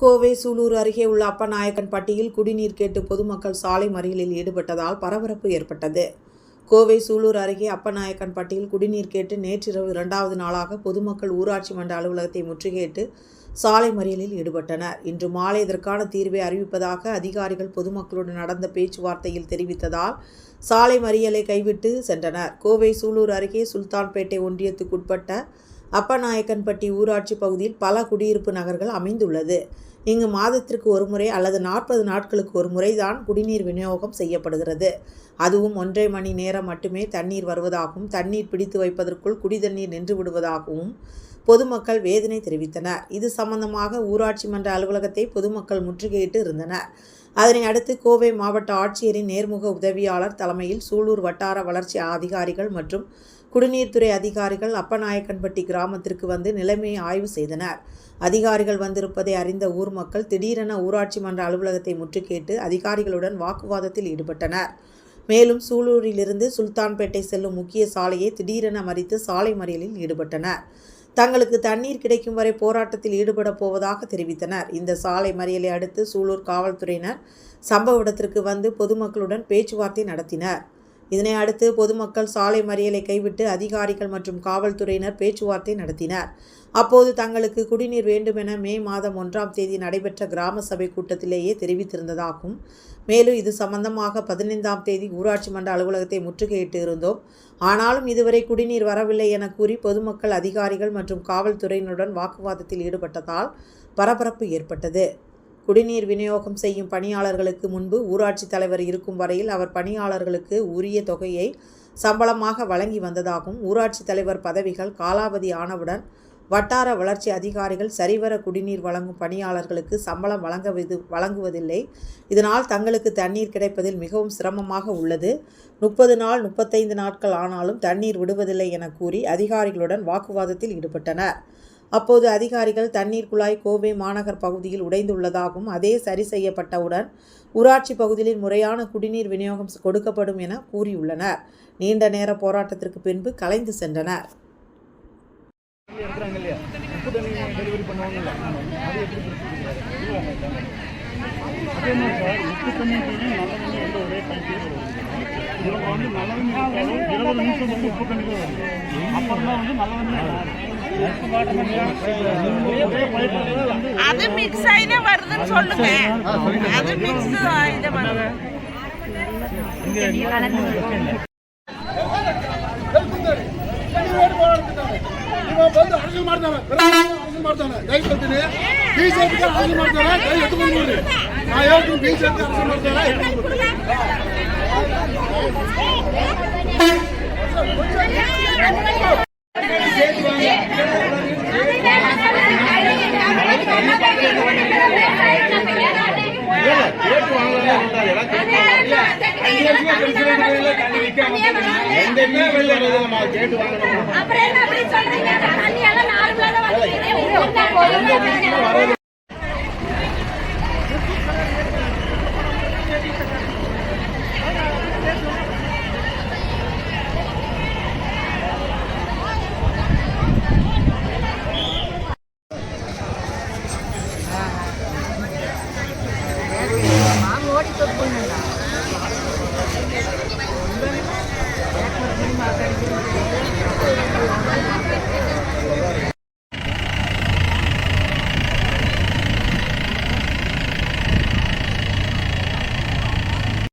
கோவை சூலூர் அருகே உள்ள அப்பநாயக்கன்பட்டியில் குடிநீர் கேட்டு பொதுமக்கள் சாலை மறியலில் ஈடுபட்டதால் பரபரப்பு ஏற்பட்டது. கோவை சூலூர் அருகே அப்பநாயக்கன்பட்டியில் குடிநீர் கேட்டு நேற்றிரவு இரண்டாவது நாளாக பொதுமக்கள் ஊராட்சி மன்ற அலுவலகத்தை முற்றுகையிட்டு சாலை மறியலில் ஈடுபட்டனர். இன்று மாலை இதற்கான தீர்வை அறிவிப்பதாக அதிகாரிகள் பொதுமக்களுடன் நடந்த பேச்சுவார்த்தையில் தெரிவித்ததால் சாலை மறியலை கைவிட்டு சென்றனர். கோவை சூலூர் அருகே சுல்தான்பேட்டை ஒன்றியத்துக்குட்பட்ட அப்பநாயக்கன்பட்டி ஊராட்சி பகுதியில் பல குடியிருப்பு நகர்கள் அமைந்துள்ளது. இங்கு மாதத்திற்கு ஒரு முறை அல்லது நாற்பது நாட்களுக்கு ஒரு முறை தான் குடிநீர் விநியோகம் செய்யப்படுகிறது. அதுவும் ஒன்றரை மணி நேரம் மட்டுமே தண்ணீர் வருவதாகவும் தண்ணீர் பிடித்து வைப்பதற்குள் குடிதண்ணீர் நின்று விடுவதாகவும் பொதுமக்கள் வேதனை தெரிவித்தனர். இது சம்பந்தமாக ஊராட்சி மன்ற அலுவலகத்தை பொதுமக்கள் முற்றுகையிட்டு இருந்தனர். அதனை அடுத்து கோவை மாவட்ட ஆட்சியரின் நேர்முக உதவியாளர் தலைமையில் சூலூர் வட்டார வளர்ச்சி அதிகாரிகள் மற்றும் குடிநீர்த்துறை அதிகாரிகள் அப்பநாயக்கன்பட்டி கிராமத்திற்கு வந்து நிலைமையை ஆய்வு செய்தனர். அதிகாரிகள் வந்திருப்பதை அறிந்த ஊர் மக்கள் திடீரென ஊராட்சி மன்ற அலுவலகத்தை முற்றுகையிட்டு அதிகாரிகளுடன் வாக்குவாதத்தில் ஈடுபட்டனர். மேலும் சூலூரிலிருந்து சுல்தான்பேட்டை செல்லும் முக்கிய சாலையை திடீரென மறித்து சாலை மறியலில் ஈடுபட்டனர். தங்களுக்கு தண்ணீர் கிடைக்கும் வரை போராட்டத்தில் ஈடுபட போவதாக தெரிவித்தனர். இந்த சாலை மறியலை அடுத்து சூலூர் காவல்துறையினர் சம்பவ இடத்திற்கு வந்து பொதுமக்களுடன் பேச்சுவார்த்தை நடத்தினர். இதனை அடுத்து பொதுமக்கள் சாலை மறியலை கைவிட்டு அதிகாரிகள் மற்றும் காவல்துறையினர் பேச்சுவார்த்தை நடத்தினர். அப்போது தங்களுக்கு குடிநீர் வேண்டுமென மே மாதம் ஒன்றாம் தேதி நடைபெற்ற கிராம சபை கூட்டத்திலேயே தெரிவித்திருந்ததாகவும் மேலும் இது சம்பந்தமாக பதினைந்தாம் தேதி ஊராட்சி மன்ற அலுவலகத்தை முற்றுகையிட்டு இருந்தோம். ஆனாலும் இதுவரை குடிநீர் வரவில்லை என கூறி பொதுமக்கள் அதிகாரிகள் மற்றும் காவல்துறையினருடன் வாக்குவாதத்தில் ஈடுபட்டதால் பரபரப்பு ஏற்பட்டது. குடிநீர் விநியோகம் செய்யும் பணியாளர்களுக்கு முன்பு ஊராட்சி தலைவர் இருக்கும் வரையில் அவர் பணியாளர்களுக்கு உரிய தொகையை சம்பளமாக வழங்கி வந்ததாகவும் ஊராட்சி தலைவர் பதவிகள் காலாவதி ஆனவுடன் வட்டார வளர்ச்சி அதிகாரிகள் சரிவர குடிநீர் வழங்கும் பணியாளர்களுக்கு சம்பளம் வழங்குவது வழங்குவதில்லை. இதனால் தங்களுக்கு தண்ணீர் கிடைப்பதில் மிகவும் சிரமமாக உள்ளது. முப்பது நாள் முப்பத்தைந்து நாட்கள் ஆனாலும் தண்ணீர் விடுவதில்லை என கூறி அதிகாரிகளுடன் வாக்குவாதத்தில் ஈடுபட்டனர். அப்போது அதிகாரிகள் தண்ணீர் குழாய் கோவை மாநகர் பகுதியில் உடைந்துள்ளதாகவும் அதே சரி செய்யப்பட்டவுடன் ஊராட்சி பகுதியில் முறையான குடிநீர் விநியோகம் கொடுக்கப்படும் என கூறியுள்ளனர். நீண்ட நேர போராட்டத்திற்கு பின்பு கலைந்து சென்றனர். அப்புறம் தான் வந்து நல்ல தண்ணி மாறும். ஒரே பைப்பில் வந்து அது மிக்ஸ் ஆயிதான் வருதுன்னு சொல்லுங்க அது மிக்ஸ் இது வருது ಇವಾಗ ಬಂದು ಅರ್ಜಿ ಮಾಡ್ತಾನೆ ಅರ್ಜಿ ಮಾಡ್ತಾನೆ ದಯವಿಟ್ಟು ಬಿಜೆಪಿಗೆ ಅರ್ಜಿ ಮಾಡ್ತಾರೆ ಕೈ ಎತ್ಕೊಂಡು ನೋಡ್ರಿ ನಾ ಹೇಳ್ತೀನಿ ಬಿಜೆಪಿ வெளில தண்ணி விக்க எங்கேயுமே வெளில வெளியிலமா கேட்டு வாங்கணுமா அப்புறம் என்ன அப்படி சொல்றீங்க? தண்ணி எல்லாம் நார்மலா தான் வந்து